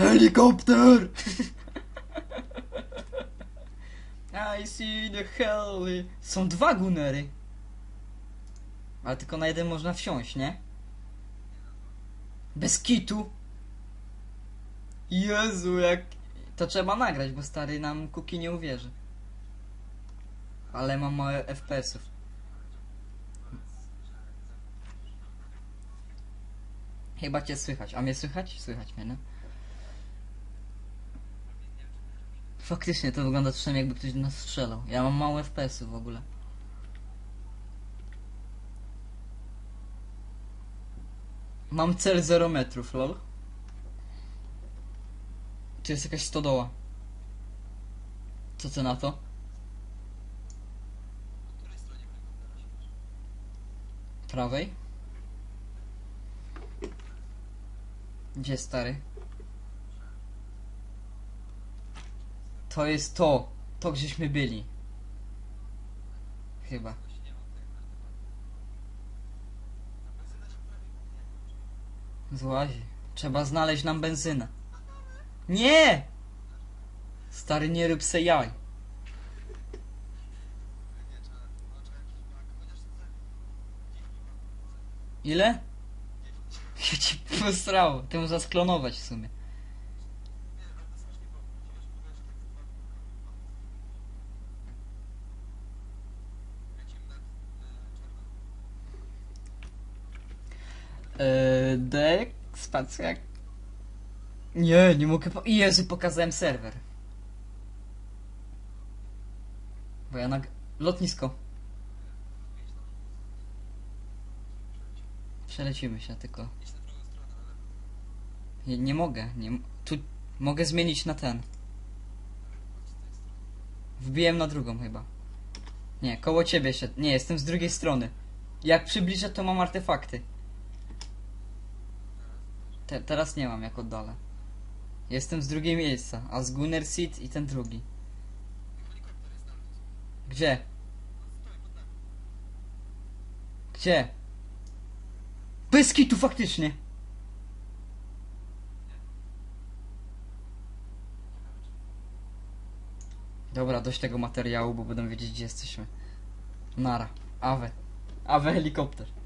Helikopter! I see the heli. Są dwa gunery. Ale tylko na jeden można wsiąść, nie? Bez kitu. Jezu, jak... To trzeba nagrać, bo stary nam Kuki nie uwierzy. Ale mam małe FPS-ów. Chyba cię słychać. A mnie słychać? Słychać mnie, no. Faktycznie to wygląda czasem jakby ktoś do nas strzelał. Ja mam małe FPS-y w ogóle. Mam cel 0 metrów, lol. Tu jest jakaś stodoła. Co ty na to? Prawej? Gdzie stary? To jest to. To gdzieśmy byli. Chyba. Złazi. Trzeba znaleźć nam benzynę. Nie! Stary, nie se jaj. Ile? Ja ci posrało. Ty można sklonować w sumie. Eee, dek, spacja. Nie, nie mogę po... Jezu, pokazałem serwer. Bo ja nag... Lotnisko. Przelecimy się tylko. Nie, nie mogę, nie... Tu mogę zmienić na ten. Wbiłem na drugą chyba. Nie, koło ciebie się... Nie, jestem z drugiej strony. Jak przybliżę, to mam artefakty. Te, teraz nie mam jak oddalę. Jestem z drugiej miejsca, a z Gunner Seed i ten drugi. Gdzie? Gdzie? Bez kitu faktycznie! Dobra, dość tego materiału, bo będą wiedzieć gdzie jesteśmy. Nara. Awe. Awe helikopter.